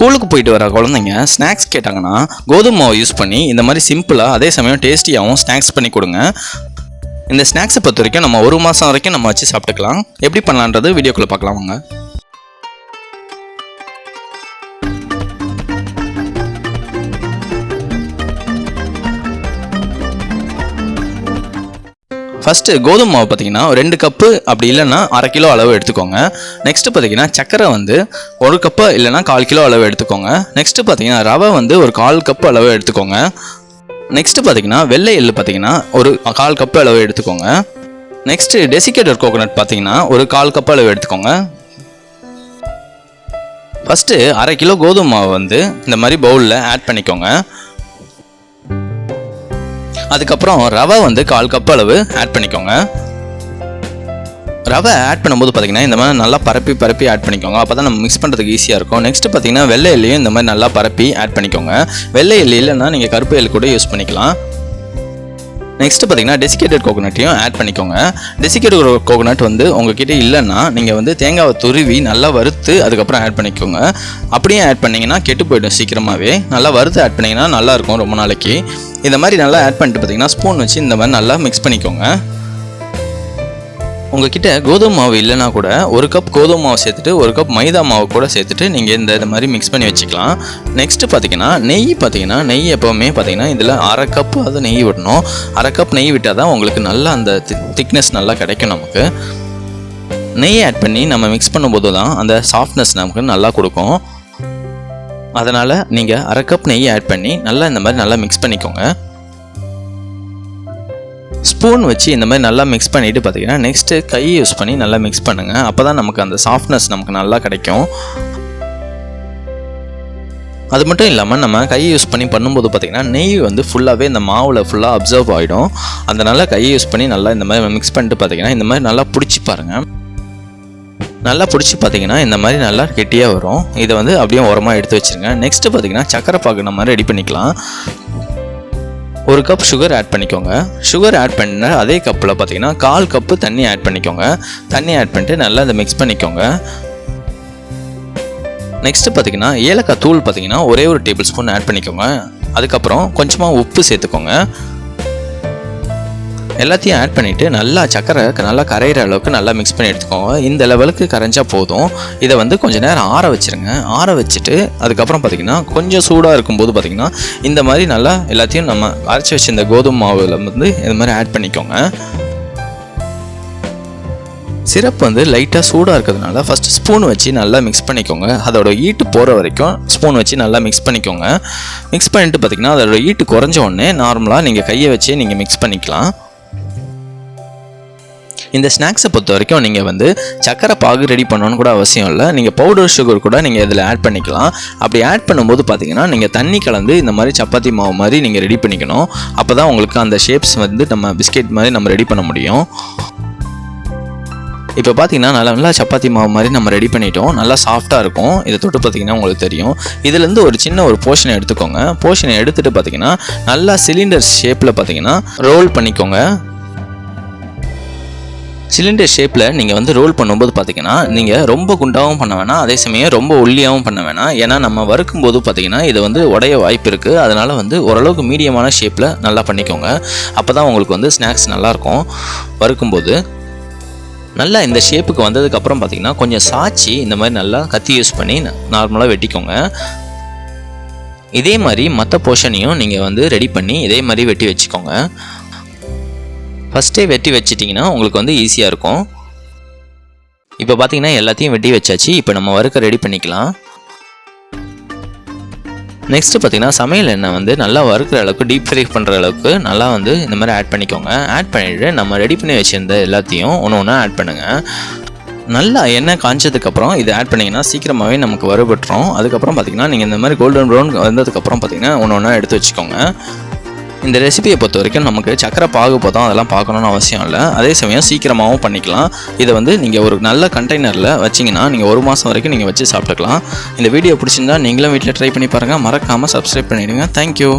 ஸ்கூலுக்கு போயிட்டு வர குழந்தைங்க ஸ்நாக்ஸ் கேட்டாங்கன்னா கோதுமை மாவு யூஸ் பண்ணி இந்த மாதிரி சிம்பிளாக அதே சமயம் டேஸ்டியாகவும் ஸ்நாக்ஸ் பண்ணி கொடுங்க. இந்த ஸ்நாக்ஸை பொறுத்த வரைக்கும் நம்ம ஒரு மாதம் வரைக்கும் நம்ம வச்சு சாப்பிட்டுக்கலாம். எப்படி பண்ணலான்றது வீடியோக்குள்ளே பார்க்கலாம் வாங்க. ஃபஸ்ட்டு கோதுமை மாவு பார்த்தீங்கன்னா ரெண்டு கப்பு அப்படி இல்லைன்னா அரை கிலோ அளவு எடுத்துக்கோங்க. நெக்ஸ்ட்டு பார்த்தீங்கன்னா சக்கரை வந்து ஒரு கப்பு இல்லைன்னா கால் கிலோ அளவு எடுத்துக்கோங்க. நெக்ஸ்ட்டு பார்த்தீங்கன்னா ரவை வந்து ஒரு கால் கப்பு அளவு எடுத்துக்கோங்க. நெக்ஸ்ட்டு பார்த்தீங்கன்னா வெள்ளை எள்ளு பார்த்தீங்கன்னா ஒரு கால் கப்பு அளவு எடுத்துக்கோங்க. நெக்ஸ்ட்டு டெசிகேட்டர் கோகோனட் பார்த்தீங்கன்னா ஒரு கால் கப்பு அளவு எடுத்துக்கோங்க. ஃபஸ்ட்டு அரை கிலோ கோதுமை மாவு வந்து இந்த மாதிரி பவுலில் ஆட் பண்ணிக்கோங்க. அதுக்கப்புறம் ரவை வந்து கால் கப் அளவு ஆட் பண்ணிக்கோங்க. ரவை ஆட் பண்ணும்போது பார்த்தீங்கன்னா இந்த மாதிரி நல்லா பரப்பி பரப்பி ஆட் பண்ணிக்கோங்க. அப்போ தான் நம்ம மிக்ஸ் பண்ணுறதுக்கு ஈஸியாக இருக்கும். நெக்ஸ்ட் பார்த்தீங்கன்னா வெள்ளை எல்லையும் இந்த மாதிரி நல்லா பரப்பி ஆட் பண்ணிக்கோங்க. வெள்ளை எள்ளு இல்லைன்னா நீங்கள் கருப்பு எல் கூட யூஸ் பண்ணிக்கலாம். நெக்ஸ்ட் பார்த்தீங்கன்னா டெசிகேட்டட் கோகோனட்டையும் ஆட் பண்ணிக்கோங்க. டெசிகேட்டட் கோகோனட் வந்து உங்ககிட்ட இல்லைன்னா நீங்கள் வந்து தேங்காவை துருவி நல்லா வறுத்து அதுக்கப்புறம் ஆட் பண்ணிக்கோங்க. அப்படியே ஆட் பண்ணிங்கன்னா கெட்டு போயிடும் சீக்கிரமாகவே நல்லா வறுத்து ஆட் பண்ணிங்கன்னா நல்லாயிருக்கும் ரொம்ப நாளைக்கு. இந்த மாதிரி நல்லா ஆட் பண்ணிட்டு பார்த்தீங்கன்னா ஸ்பூன் வச்சு இந்த மாதிரி நல்லா மிக்ஸ் பண்ணிக்கோங்க. உங்ககிட்ட கோதுமை மாவு இல்லைனா கூட ஒரு கப் கோதுமை மாவு சேர்த்துட்டு ஒரு கப் மைதா மாவு கூட சேர்த்துட்டு நீங்கள் இந்த இது மாதிரி மிக்ஸ் பண்ணி வச்சுக்கலாம். நெக்ஸ்ட்டு பார்த்தீங்கன்னா நெய் பார்த்தீங்கன்னா நெய் எப்போவுமே பார்த்தீங்கன்னா இதில் அரை கப் அது நெய் விடணும். அரை கப் நெய் விட்டால் தான் உங்களுக்கு நல்லா அந்த திக்னஸ் நல்லா கிடைக்கும் நமக்கு. நெய் ஆட் பண்ணி நம்ம மிக்ஸ் பண்ணும்போது தான் அந்த சாஃப்ட்னஸ் நமக்கு நல்லா கொடுக்கும். அதனால் நீங்கள் அரை கப் நெய் ஆட் பண்ணி நல்லா இந்த மாதிரி நல்லா மிக்ஸ் பண்ணிக்கோங்க. ஸ்பூன் வச்சு இந்த மாதிரி நல்லா மிக்ஸ் பண்ணிவிட்டு பார்த்தீங்கன்னா நெக்ஸ்ட்டு கை யூஸ் பண்ணி நல்லா மிக்ஸ் பண்ணுங்கள் அப்போ தான் நமக்கு அந்த சாஃப்ட்னஸ் நமக்கு நல்லா கிடைக்கும். அது மட்டும் இல்லாமல் நம்ம கை யூஸ் பண்ணி பண்ணும்போது பார்த்திங்கன்னா நெய் வந்து ஃபுல்லாகவே இந்த மாவில் ஃபுல்லாக அப்சர்வ் ஆகிடும் அதனால் கையை யூஸ் பண்ணி நல்லா இந்த மாதிரி மிக்ஸ் பண்ணிட்டு பார்த்தீங்கன்னா இந்த மாதிரி நல்லா பிடிச்சி பாருங்கள் நல்லா பிடிச்சி பார்த்தீங்கன்னா இந்த மாதிரி நல்லா கெட்டியாக வரும். இதை வந்து அப்படியே உரமாக எடுத்து வச்சுருங்க. நெக்ஸ்ட்டு பார்த்தீங்கன்னா சக்கரை பாக்கு நம்ம ரெடி பண்ணிக்கலாம். ஒரு கப் சுகர் ஆட் பண்ணிக்கோங்க. சுகர் ஆட் பண்ண அதே கப்பில் பார்த்தீங்கன்னா கால் கப்பு தண்ணி ஆட் பண்ணிக்கோங்க. தண்ணி ஆட் பண்ணிட்டு நல்லா அதை மிக்ஸ் பண்ணிக்கோங்க. நெக்ஸ்ட்டு பார்த்தீங்கன்னா ஏலக்காய் தூள் பார்த்தீங்கன்னா ஒரே ஒரு டேபிள் ஸ்பூன் ஆட் பண்ணிக்கோங்க. அதுக்கப்புறம் கொஞ்சமாக உப்பு சேர்த்துக்கோங்க. எல்லாத்தையும் ஆட் பண்ணிவிட்டு நல்லா சக்கரை நல்லா கரையிற அளவுக்கு நல்லா மிக்ஸ் பண்ணி எடுத்துக்கோங்க. இந்த லெவலுக்கு கரைஞ்சால் போதும். இதை வந்து கொஞ்சம் நேரம் ஆற வச்சுருங்க. ஆற வச்சுட்டு அதுக்கப்புறம் பார்த்திங்கன்னா கொஞ்சம் சூடாக இருக்கும்போது பார்த்திங்கன்னா இந்த மாதிரி நல்லா எல்லாத்தையும் நம்ம அரைச்சி வச்சு இந்த கோதுமை மாவில் வந்து இந்த மாதிரி ஆட் பண்ணிக்கோங்க. சிரப் வந்து லைட்டாக சூடாக இருக்கிறதுனால ஃபஸ்ட்டு ஸ்பூன் வச்சு நல்லா மிக்ஸ் பண்ணிக்கோங்க. அதோட ஈட்டு போகிற வரைக்கும் ஸ்பூன் வச்சு நல்லா மிக்ஸ் பண்ணிக்கோங்க. மிக்ஸ் பண்ணிட்டு பார்த்திங்கன்னா அதோட ஈட்டு குறைஞ்ச உடனே நார்மலாக நீங்கள் கையை வச்சு நீங்கள் மிக்ஸ் பண்ணிக்கலாம். இந்த ஸ்நாக்ஸை பொறுத்த வரைக்கும் நீங்கள் வந்து சக்கரை பாகு ரெடி பண்ணணும்னு கூட அவசியம் இல்லை. நீங்கள் பவுடர் சுகர் கூட நீங்கள் இதில் ஆட் பண்ணிக்கலாம். அப்படி ஆட் பண்ணும்போது பார்த்தீங்கன்னா நீங்கள் தண்ணி கலந்து இந்த மாதிரி சப்பாத்தி மாவு மாதிரி நீங்கள் ரெடி பண்ணிக்கணும். அப்போ தான் உங்களுக்கு அந்த ஷேப்ஸ் வந்து நம்ம பிஸ்கெட் மாதிரி நம்ம ரெடி பண்ண முடியும். இப்போ பார்த்தீங்கன்னா நல்லா நல்லா சப்பாத்தி மாவு மாதிரி நம்ம ரெடி பண்ணிட்டோம். நல்லா சாஃப்ட்டாக இருக்கும். இதை தொட்டு பார்த்தீங்கன்னா உங்களுக்கு தெரியும். இதுலேருந்து ஒரு சின்ன ஒரு போர்ஷனை எடுத்துக்கோங்க. போர்ஷனை எடுத்துகிட்டு பார்த்தீங்கன்னா நல்லா சிலிண்டர் ஷேப்பில் பார்த்தீங்கன்னா ரோல் பண்ணிக்கோங்க. சிலிண்டர் ஷேப்பில் நீங்கள் வந்து ரோல் பண்ணும்போது பார்த்தீங்கன்னா நீங்கள் ரொம்ப குண்டாகவும் பண்ண வேணாம் அதே சமயம் ரொம்ப ஒல்லியாகவும் பண்ண வேணாம். ஏன்னா நம்ம வறுக்கும் போது பார்த்தீங்கன்னா இது வந்து உடைய வாய்ப்பு இருக்குது அதனால் வந்து ஓரளவுக்கு மீடியமான ஷேப்பில் நல்லா பண்ணிக்கோங்க. அப்போ தான் உங்களுக்கு வந்து ஸ்நாக்ஸ் நல்லாயிருக்கும். வறுக்கும்போது நல்லா இந்த ஷேப்புக்கு வந்ததுக்கப்புறம் பார்த்தீங்கன்னா கொஞ்சம் சாய்ச்சி இந்த மாதிரி நல்லா கத்தி யூஸ் பண்ணி நார்மலாக வெட்டிக்கோங்க. இதே மாதிரி மற்ற போர்ஷனையும் நீங்கள் வந்து ரெடி பண்ணி இதே மாதிரி வெட்டி வச்சுக்கோங்க. ஃபஸ்ட்டே வெட்டி வச்சிட்டிங்கன்னா உங்களுக்கு வந்து ஈஸியாக இருக்கும். இப்போ பார்த்தீங்கன்னா எல்லாத்தையும் வெட்டி வச்சாச்சு. இப்போ நம்ம வறுக்க ரெடி பண்ணிக்கலாம். நெக்ஸ்ட்டு பார்த்தீங்கன்னா சமையல் எண்ணெய் வந்து நல்லா வறுக்கிற அளவுக்கு டீப் ஃப்ரை பண்ணுற அளவுக்கு நல்லா வந்து இந்த மாதிரி ஆட் பண்ணிக்கோங்க. ஆட் பண்ணிவிட்டு நம்ம ரெடி பண்ணி வச்சுருந்த எல்லாத்தையும் ஒன்று ஒன்றா ஆட் பண்ணுங்கள் நல்லா எண்ணெய் காஞ்சதுக்கப்புறம் இதை ஆட் பண்ணிங்கன்னா சீக்கிரமாகவே நமக்கு வறுபட்டுரும். அதுக்கப்புறம் பார்த்தீங்கன்னா நீங்கள் இந்த மாதிரி கோல்டன் ப்ரௌன் வந்ததுக்கப்புறம் பார்த்தீங்கன்னா ஒன்று ஒன்றா எடுத்து வச்சுக்கோங்க. இந்த ரெசிபியை பொறுத்த வரைக்கும் நமக்கு சக்கரை பாகு போதும் அதெல்லாம் பார்க்கணுன்னு அவசியம் இல்லை. அதே சமயம் சீக்கிரமாகவும் பண்ணிக்கலாம். இதை வந்து நீங்கள் ஒரு நல்ல கண்டெய்னரில் வச்சிங்கன்னா நீங்கள் ஒரு மாதம் வரைக்கும் நீங்கள் வச்சு சாப்பிட்டுக்கலாம். இந்த வீடியோ பிடிச்சிருந்தா நீங்களும் வீட்டில் ட்ரை பண்ணி பாருங்கள் மறக்காமல் சப்ஸ்கிரைப் பண்ணிவிடுங்க தேங்க்யூ